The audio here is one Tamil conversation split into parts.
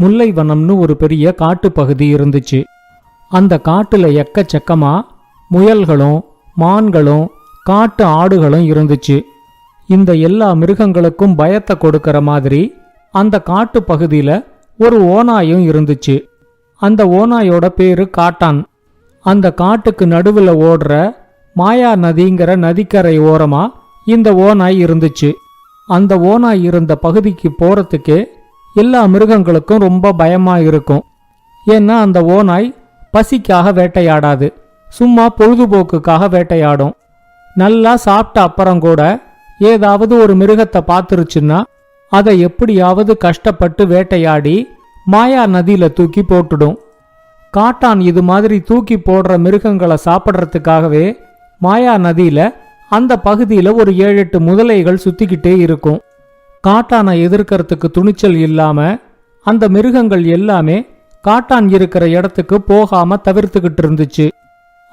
முல்லைவனம்னு ஒரு பெரிய காட்டுப்பகுதி இருந்துச்சு. அந்த காட்டுல எக்கச்சக்கமா முயல்களும் மான்களும் காட்டு ஆடுகளும் இருந்துச்சு. இந்த எல்லா மிருகங்களுக்கும் பயத்தை கொடுக்கற மாதிரி அந்த காட்டு பகுதியில ஒரு ஓனாயும் இருந்துச்சு. அந்த ஓனாயோட பேரு காட்டான். அந்த காட்டுக்கு நடுவுல ஓடுற மாயா நதிங்கிற நதிக்கரை ஓரமா இந்த ஓநாய் இருந்துச்சு. அந்த ஓனாய் இருந்த பகுதிக்கு போறதுக்கே எல்லா மிருகங்களுக்கும் ரொம்ப பயமா இருக்கும். ஏன்னா அந்த ஓநாய் பசிக்காக வேட்டையாடாது. சும்மா பொழுதுபோக்குக்காக வேட்டையாடும். நல்லா சாப்பிட்ட அப்புறம் கூட ஏதாவது ஒரு மிருகத்தை பார்த்துருச்சுன்னா அதை எப்படியாவது கஷ்டப்பட்டு வேட்டையாடி மாயா நதியில தூக்கி போட்டுடும். காட்டான் இது மாதிரி தூக்கி போடுற மிருகங்களை சாப்பிட்றதுக்காகவே மாயா நதியில அந்த பகுதியில ஒரு ஏழு எட்டு முதலைகள் சுத்திக்கிட்டே இருக்கும். காட்டானை எதிர்க்கறதுக்கு துணிச்சல் இல்லாம அந்த மிருகங்கள் எல்லாமே காட்டான் இருக்கிற இடத்துக்கு போகாம தவிர்த்துக்கிட்டு இருந்துச்சு.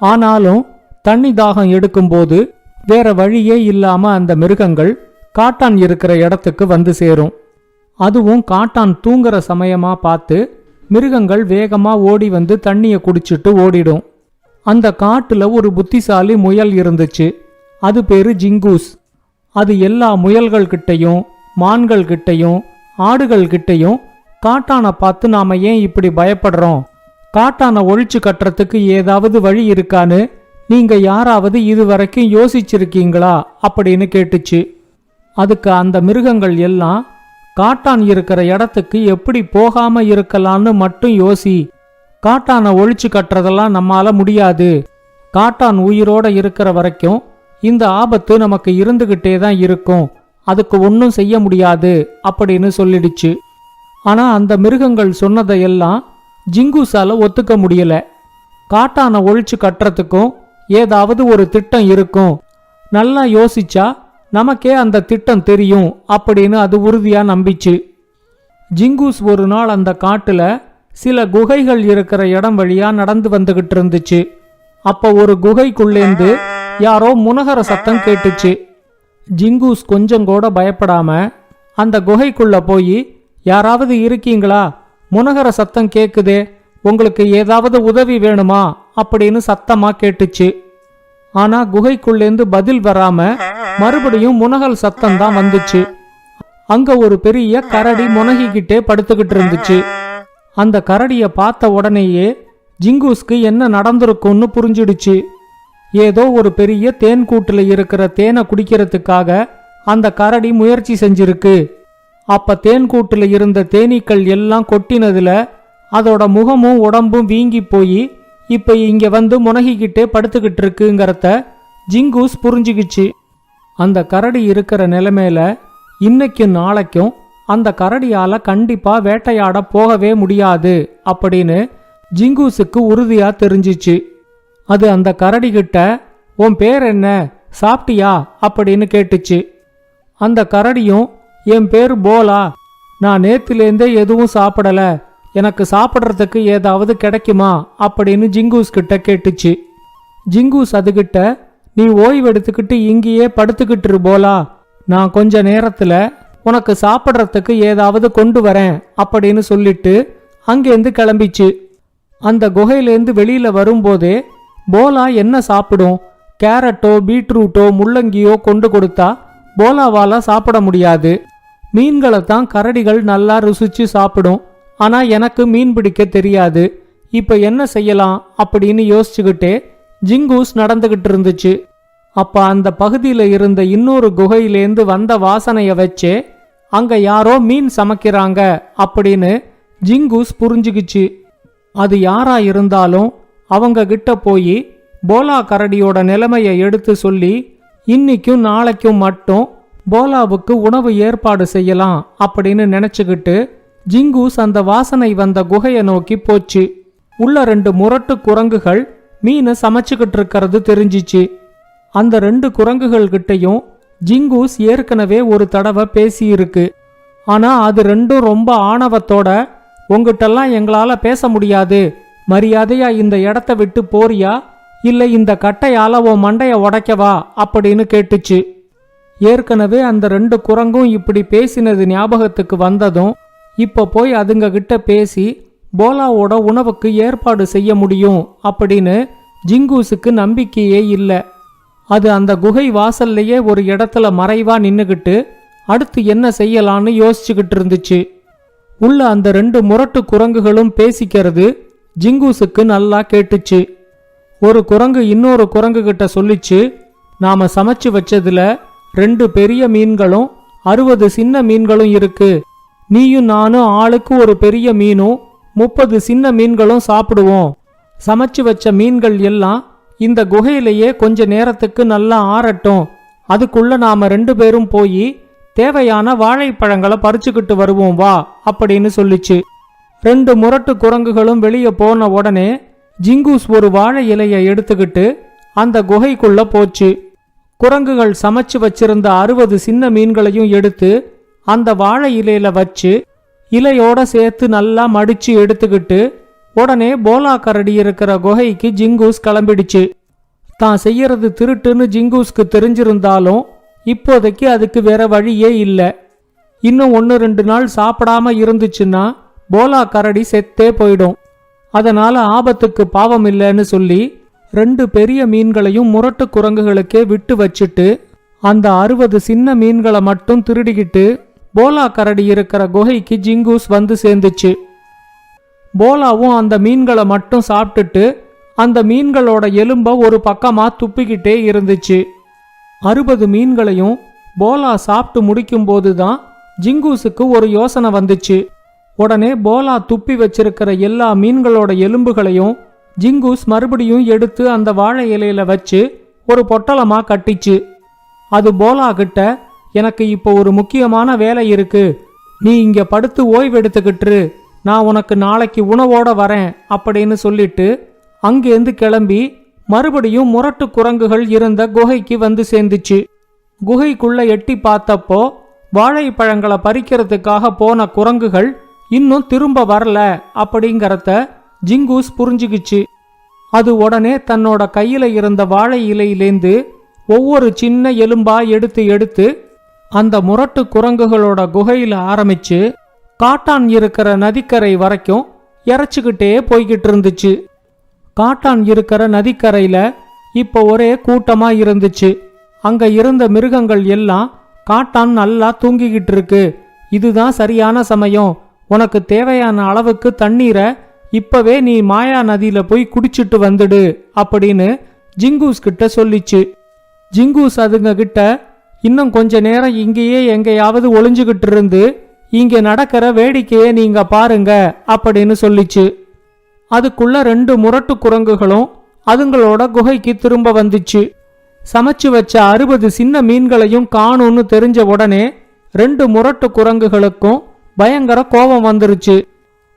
ஆனாலும் தண்ணி தாகம் எடுக்கும்போது வேற வழியே இல்லாம அந்த மிருகங்கள் காட்டான் இருக்கிற இடத்துக்கு வந்து சேரும். அதுவும் காட்டான் தூங்குற சமயமா பார்த்து மிருகங்கள் வேகமா ஓடி வந்து தண்ணிய குடிச்சிட்டு ஓடிடும். அந்த காட்டுல ஒரு புத்திசாலி முயல் இருந்துச்சு. அது பேரு ஜிங்கூஸ். அது எல்லா முயல்கள் கிட்டையும் மான்கள் கிட்டையும் ஆடுகள் கிட்டையும் காட்டானை பார்த்து நாம ஏன் இப்படி பயப்படுறோம்? காட்டானை ஒழிச்சு கட்டுறதுக்கு ஏதாவது வழி இருக்கான்னு நீங்க யாராவது இதுவரைக்கும் யோசிச்சிருக்கீங்களா? அப்படின்னு கேட்டுச்சு. அதுக்கு அந்த மிருகங்கள் எல்லாம் காட்டான் இருக்கிற இடத்துக்கு எப்படி போகாம இருக்கலாம்னு மட்டும் யோசி. காட்டானை ஒழிச்சு கட்டுறதெல்லாம் நம்மால முடியாது. காட்டான் உயிரோட இருக்கிற வரைக்கும் இந்த ஆபத்து நமக்கு இருந்துகிட்டே தான் இருக்கும். அதுக்கு ஒன்றும் செய்ய முடியாது அப்படின்னு சொல்லிடுச்சு. ஆனால் அந்த மிருகங்கள் சொன்னதையெல்லாம் ஜிங்குசால ஒத்துக்க முடியல. காட்டான ஒழிச்சு கட்டுறதுக்கும் ஏதாவது ஒரு திட்டம் இருக்கும். நல்லா யோசிச்சா நமக்கே அந்த திட்டம் தெரியும் அப்படின்னு அது உறுதியாக நம்பிச்சு. ஜிங்கூஸ் ஒரு நாள் அந்த காட்டில் சில குகைகள் இருக்கிற இடம் வழியாக நடந்து வந்துகிட்டு இருந்துச்சு. அப்போ ஒரு குகைக்குள்ளேந்து யாரோ முனகர சத்தம் கேட்டுச்சு. ஜிங்கூஸ் கொஞ்சம் கூட பயப்படாம அந்த குகைக்குள்ள போய் யாராவது இருக்கீங்களா? முனகர சத்தம் கேக்குதே. உங்களுக்கு ஏதாவது உதவி வேணுமா? அப்படின்னு சத்தமா கேட்டுச்சு. ஆனா குகைக்குள்ளேந்து பதில் வராம மறுபடியும் முனகல் சத்தம் தான் வந்துச்சு. அங்க ஒரு பெரிய கரடி முனகிக்கிட்டே படுத்துக்கிட்டு இருந்துச்சு. அந்த கரடிய பார்த்த உடனேயே ஜிங்கூஸ்க்கு என்ன நடந்திருக்கும்னு புரிஞ்சிடுச்சு. ஏதோ ஒரு பெரிய தேன் கூட்டுல இருக்கிற தேனை குடிக்கிறதுக்காக அந்த கரடி முயற்சி செஞ்சிருக்கு. அப்ப தேன் கூட்டுல இருந்த தேனீக்கள் எல்லாம் கொட்டினதுல அதோட முகமும் உடம்பும் வீங்கி போய் இப்ப இங்க வந்து முனகிக்கிட்டே படுத்துக்கிட்டு இருக்குங்கிறத ஜிங்கூஸ் புரிஞ்சுக்கிச்சு. அந்த கரடி இருக்கிற நிலைமையில இன்னைக்கும் நாளைக்கும் அந்த கரடியால கண்டிப்பா வேட்டையாட போகவே முடியாது அப்படின்னு ஜிங்கூஸுக்கு உறுதியா தெரிஞ்சிச்சு. அது அந்த கரடி கிட்ட உன் பேர் என்ன? சாப்பிட்டியா? அப்படின்னு கேட்டுச்சு. அந்த கரடியும் என் பேர் போலா. நான் நேத்திலேருந்தே எதுவும் சாப்பிடல. எனக்கு சாப்பிட்றதுக்கு ஏதாவது கிடைக்குமா? அப்படின்னு ஜிங்கூஸ் கிட்ட கேட்டுச்சு. ஜிங்கூஸ் அதுகிட்ட நீ ஓய்வெடுத்துக்கிட்டு இங்கேயே படுத்துக்கிட்டு போலா. நான் கொஞ்ச நேரத்துல உனக்கு சாப்பிட்றதுக்கு ஏதாவது கொண்டு வரேன் அப்படின்னு சொல்லிட்டு அங்கேருந்து கிளம்பிச்சு. அந்த குகையிலேருந்து வெளியில வரும்போதே போலா என்ன சாப்பிடும்? கேரட்டோ பீட்ரூட்டோ முள்ளங்கியோ கொண்டு கொடுத்தா போலாவால சாப்பிட முடியாது. மீன்களை தான் கரடிகள் நல்லா ருசிச்சு சாப்பிடும். ஆனா எனக்கு மீன் பிடிக்க தெரியாது. இப்ப என்ன செய்யலாம்? அப்படின்னு யோசிச்சுக்கிட்டே ஜிங்கூஸ் நடந்துகிட்டு இருந்துச்சு. அப்ப அந்த பகுதியில இருந்த இன்னொரு குகையிலேந்து வந்த வாசனைய வச்சே அங்க யாரோ மீன் சமைக்கிறாங்க அப்படின்னு ஜிங்கூஸ் புரிஞ்சுக்கிச்சு. அது யாரா இருந்தாலும் அவங்க கிட்ட போய் போலா கரடியோட நிலைமையை எடுத்து சொல்லி இன்னைக்கும் நாளைக்கும் மட்டும் போலாவுக்கு உணவு ஏற்பாடு செய்யலாம் அப்படின்னு நினைச்சுக்கிட்டு ஜிங்கூஸ் அந்த வாசனை வந்த குகையை நோக்கி போச்சு. உள்ள ரெண்டு முரட்டு குரங்குகள் மீனை சமைச்சுக்கிட்டு இருக்கிறது தெரிஞ்சிச்சு. அந்த ரெண்டு குரங்குகள் கிட்டையும் ஜிங்கூஸ் ஏற்கனவே ஒரு தடவை பேசியிருக்கு. ஆனா அது ரெண்டும் ரொம்ப ஆணவத்தோட உங்ககிட்டலாம் எங்களால பேச முடியாது மரியாதையா இந்த இடத்த விட்டு போறியா? இல்ல இந்த கட்டையால உன் மண்டைய உடைக்கவா? அப்படின்னு கேட்டுச்சு. ஏற்கனவே அந்த ரெண்டு குரங்கும் இப்படி பேசினது ஞாபகத்துக்கு வந்ததும் இப்ப போய் அதுங்க கிட்ட பேசி போலாவோட உணவுக்கு ஏற்பாடு செய்ய முடியும் அப்படின்னு ஜிங்கூஸுக்கு நம்பிக்கையே இல்லை. அது அந்த குகை வாசல்லையே ஒரு இடத்துல மறைவா நின்னுகிட்டு அடுத்து என்ன செய்யலான்னு யோசிச்சுக்கிட்டு இருந்துச்சு. உள்ள அந்த ரெண்டு முரட்டு குரங்குகளும் பேசிக்கிறது ஜிங்கூஸுக்கு நல்லா கேட்டுச்சு. ஒரு குரங்கு இன்னொரு குரங்கு கிட்ட சொல்லிச்சு நாம சமைச்சு வச்சதுல ரெண்டு பெரிய மீன்களும் அறுபது சின்ன மீன்களும் இருக்கு. நீயும் நானும் ஆளுக்கு ஒரு பெரிய மீனும் முப்பது சின்ன மீன்களும் சாப்பிடுவோம். சமைச்சு வச்ச மீன்கள் எல்லாம் இந்த குகையிலேயே கொஞ்ச நேரத்துக்கு நல்லா ஆறட்டும். அதுக்குள்ள நாம ரெண்டு பேரும் போய் தேவையான வாழைப்பழங்களை பறிச்சுக்கிட்டு வருவோம் வா அப்படின்னு சொல்லிச்சு. ரெண்டு முரட்டு குரங்குகளும் வெளியே போன உடனே ஜிங்கூஸ் ஒரு வாழை இலையை எடுத்துக்கிட்டு அந்த குகைக்குள்ள போச்சு. குரங்குகள் சமைச்சு வச்சிருந்த அறுபது சின்ன மீன்களையும் எடுத்து அந்த வாழை இலையில வச்சு இலையோட சேர்த்து நல்லா மடிச்சு எடுத்துக்கிட்டு உடனே போலா கரடி இருக்கிற குகைக்கு ஜிங்கூஸ் கிளம்பிடுச்சு. தான் செய்யறது திருட்டுன்னு ஜிங்கூஸ்க்கு தெரிஞ்சிருந்தாலும் இப்போதைக்கு அதுக்கு வேற வழியே இல்லை. இன்னும் ஒன்று ரெண்டு நாள் சாப்பிடாம இருந்துச்சுன்னா போலா கரடி செத்தே போயிடும். அதனால ஆபத்துக்கு பாவம் இல்லைன்னு சொல்லி ரெண்டு பெரிய மீன்களையும் முரட்டு குரங்குகளுக்கே விட்டு வச்சுட்டு அந்த அறுபது சின்ன மீன்களை மட்டும் திருடிக்கிட்டு போலா கரடி இருக்கிற குகைக்கு ஜிங்கூஸ் வந்து சேர்ந்துச்சு. போலாவும் அந்த மீன்களை மட்டும் சாப்பிட்டுட்டு அந்த மீன்களோட எலும்ப ஒரு பக்கமா துப்பிக்கிட்டே இருந்துச்சு. அறுபது மீன்களையும் போலா சாப்பிட்டு முடிக்கும்போது தான் ஜிங்கூஸுக்கு ஒரு யோசனை வந்துச்சு. உடனே போலா துப்பி வச்சிருக்கிற எல்லா மீன்களோட எலும்புகளையும் ஜிங்கூஸ் மறுபடியும் எடுத்து அந்த வாழை இலையில வச்சு ஒரு பொட்டலமா கட்டிச்சு. அது போலா கிட்ட எனக்கு இப்போ ஒரு முக்கியமான வேலை இருக்கு. நீ இங்க படுத்து ஓய்வெடுத்துக்கிட்டு நான் உனக்கு நாளைக்கு உணவோட வரேன் அப்படின்னு சொல்லிட்டு அங்கேருந்து கிளம்பி மறுபடியும் முரட்டு குரங்குகள் இருந்த குகைக்கு வந்து சேர்ந்துச்சு. குகைக்குள்ள எட்டி பார்த்தப்போ வாழைப்பழங்களை பறிக்கிறதுக்காக போன குரங்குகள் இன்னும் திரும்ப வரல அப்படிங்கறத ஜிங்கூஸ் புரிஞ்சுக்கிச்சு அது உடனே தன்னோட கையில இருந்த வாழை இலையிலேந்து ஒவ்வொரு சின்ன எலும்பா எடுத்து எடுத்து அந்த முரட்டு குரங்குகளோட குகையில ஆரம்பிச்சு காட்டான் இருக்கிற நதிக்கரை வரைக்கும் இறைச்சிக்கிட்டே போய்கிட்டு இருந்துச்சு. காட்டான் இருக்கிற நதிக்கரையில இப்போ ஒரே கூட்டமா இருந்துச்சு. அங்க இருந்த மிருகங்கள் எல்லாம் காட்டான் நல்லா தூங்கிக்கிட்டு இருக்கு. இதுதான் சரியான சமயம். உனக்கு தேவையான அளவுக்கு தண்ணீரை இப்பவே நீ மாயா நதியில போய் குடிச்சிட்டு வந்துடு அப்படின்னு ஜிங்கூஸ் கிட்ட சொல்லிச்சு. ஜிங்கூஸ் அதுங்க கிட்ட இன்னும் கொஞ்ச நேரம் இங்கேயே எங்கேயாவது ஒளிஞ்சுகிட்டு இருந்து இங்க நடக்கிற வேடிக்கையை நீங்க பாருங்க அப்படின்னு சொல்லிச்சு. அதுக்குள்ள ரெண்டு முரட்டு குரங்குகளும் அதுங்களோட குகைக்கு திரும்ப வந்துச்சு. சமைச்சு வச்ச அறுபது சின்ன மீன்களையும் காணும்னு தெரிஞ்ச உடனே ரெண்டு முரட்டு குரங்குகளுக்கும் பயங்கர கோபம் வந்துருச்சு.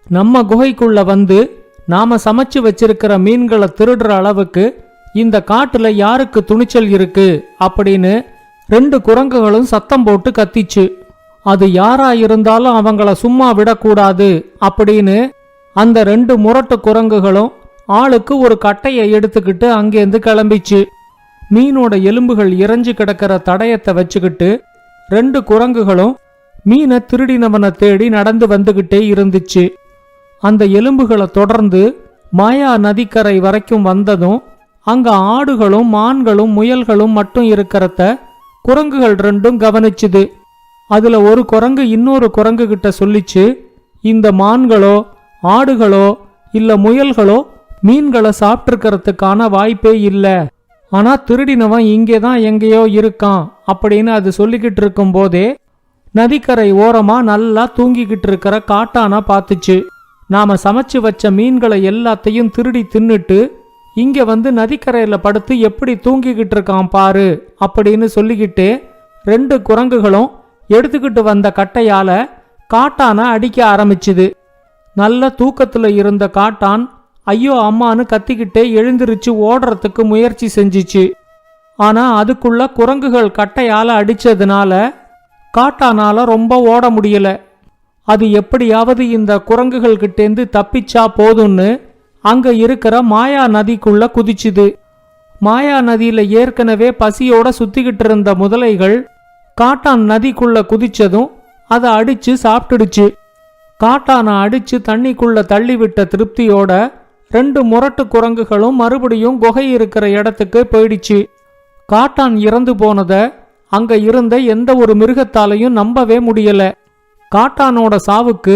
நம்ம குகைக்குள்ள வந்து நாம சமைச்சு வச்சிருக்கிற மீன்களை திருடுற அளவுக்கு இந்த காட்டுல யாருக்கு துணிச்சல் இருக்கு அப்படின்னு ரெண்டு குரங்குகளும் சத்தம் போட்டு கத்திச்சு. அது யாரா இருந்தாலும் அவங்கள சும்மா விடக்கூடாது அப்படின்னு அந்த ரெண்டு முரட்டு குரங்குகளும் ஆளுக்கு ஒரு கட்டையை எடுத்துக்கிட்டு அங்கேருந்து கிளம்பிச்சு. மீனோட எலும்புகள் இறைஞ்சு கிடக்கிற தடயத்தை வச்சுக்கிட்டு ரெண்டு குரங்குகளும் மீனை திருடினவனை தேடி நடந்து வந்துகிட்டே இருந்துச்சு. அந்த எலும்புகளை தொடர்ந்து மாயா நதிக்கரை வரைக்கும் வந்ததும் அங்க ஆடுகளும் மான்களும் முயல்களும் மட்டும் இருக்கிறத குரங்குகள் ரெண்டும் கவனிச்சுது. அதுல ஒரு குரங்கு இன்னொரு குரங்கு கிட்ட சொல்லிச்சு இந்த மான்களோ ஆடுகளோ இல்ல முயல்களோ மீன்களை சாப்பிட்டுருக்கிறதுக்கான வாய்ப்பே இல்ல. ஆனா திருடினவன் இங்கே தான் எங்கேயோ இருக்கான் அப்படின்னு அது சொல்லிக்கிட்டு இருக்கும் போதே நதிக்கரை ஓரமா நல்லா தூங்கிக்கிட்டு இருக்கிற காட்டானா பார்த்துச்சு. நாம சமைச்சு வச்ச மீன்களை எல்லாத்தையும் திருடி தின்னுட்டு இங்க வந்து நதிக்கரையில படுத்து எப்படி தூங்கிக்கிட்டு இருக்கான் பாரு அப்படின்னு சொல்லிக்கிட்டே ரெண்டு குரங்குகளும் எடுத்துக்கிட்டு வந்த கட்டையால காட்டான அடிக்க ஆரம்பிச்சுது. நல்ல தூக்கத்துல இருந்த காட்டான் ஐயோ அம்மான்னு கத்திக்கிட்டே எழுந்திருச்சு ஓடுறதுக்கு முயற்சி செஞ்சிச்சு. ஆனா அதுக்குள்ள குரங்குகள் கட்டையால அடிச்சதுனால காட்டானால ரொம்ப ஓட முடியல. அது எப்படியாவது இந்த குரங்குகள் கிட்டேந்து தப்பிச்சா போதும்னு அங்க இருக்கிற மாயா நதிக்குள்ள குதிச்சுது. மாயா நதியில ஏற்கனவே பசியோட சுத்திக்கிட்டு இருந்த முதலைகள் காட்டான் நதிக்குள்ள குதிச்சதும் அதை அடிச்சு சாப்பிட்டுடுச்சு. காட்டானை அடிச்சு தண்ணிக்குள்ள தள்ளிவிட்ட திருப்தியோட ரெண்டு முரட்டு குரங்குகளும் மறுபடியும் குகை இருக்கிற இடத்துக்கு போயிடுச்சு. காட்டான் இறந்து போனதை அங்க இருந்த எந்த ஒரு மிருகத்தாலையும் நம்பவே முடியல. காட்டானோட சாவுக்கு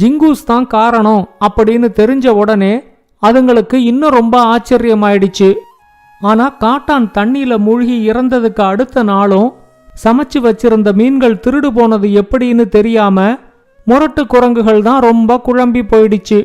ஜிங்கூஸ் தான் காரணம் அப்படின்னு தெரிஞ்ச உடனே அதுங்களுக்கு இன்னும் ரொம்ப ஆச்சரியமாயிடுச்சு. ஆனா காட்டான் தண்ணியில மூழ்கி இறந்ததுக்கு அடுத்த நாளும் சமைச்சு வச்சிருந்த மீன்கள் திருடு போனது எப்படின்னு தெரியாம முரட்டு குரங்குகள் தான் ரொம்ப குழம்பி போயிடுச்சு.